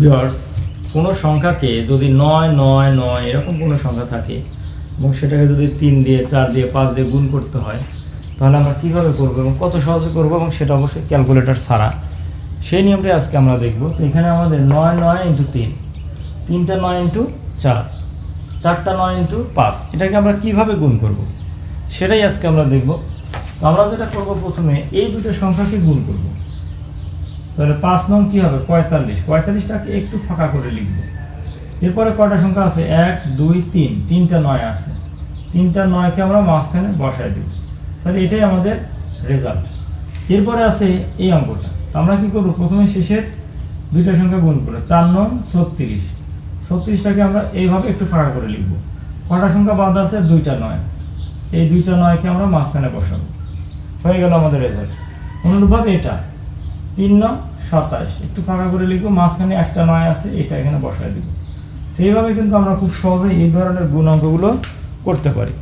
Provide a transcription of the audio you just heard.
Viewers কোনো সংখ্যাকে যদি নয় নয় নয় এরকম কোনো সংখ্যা থাকে এবং সেটাকে যদি তিন দিয়ে, চার দিয়ে, পাঁচ দিয়ে গুণ করতে হয়, তাহলে আমরা কীভাবে করব এবং কত সহজে করব এবং সেটা অবশ্যই ক্যালকুলেটর ছাড়া। সেই নিয়মটাই আজকে আমরা দেখব। তো এখানে আমাদের নয় নয় ইন্টু তিন, তিনটা নয় ইন্টু চার, চারটা নয় ইন্টু পাঁচ, এটাকে আমরা কীভাবে গুণ করব? সেটাই আজকে আমরা দেখব। আমরা যেটা করব প্রথমে এই দুটো সংখ্যাকে গুণ করব। তাহলে পাঁচ নং কী হবে? পঁয়তাল্লিশ। পঁয়তাল্লিশটাকে একটু ফাঁকা করে লিখব। এরপরে কয়টা সংখ্যা আছে? এক, দুই, তিন। তিনটা নয় আছে। তিনটা নয়কে আমরা মাঝখানে বসাই দেব। তাহলে এটাই আমাদের রেজাল্ট এরপরে আছে এই অঙ্কটা। আমরা কি করব? প্রথমে শেষের দুইটা সংখ্যা গুণ করব চার নং ছত্রিশ। ছত্রিশটাকে আমরা এইভাবে একটু ফাঁকা করে লিখব। কটা সংখ্যা বাদ আছে? দুইটা নয়। এই দুইটা নয়কে আমরা মাঝখানে বসাবো। হয়ে গেল আমাদের রেজাল্ট অনুরূপভাবে এটা। তিন নং সাতাশ। একটু ফাঁকা করে লিখব, মাঝখানে একটা নয় আছে, এটা এখানে বসায় দিব। সেইভাবে কিন্তু আমরা খুব সহজেই এই ধরনের গুণ অঙ্কগুলো করতে পারি।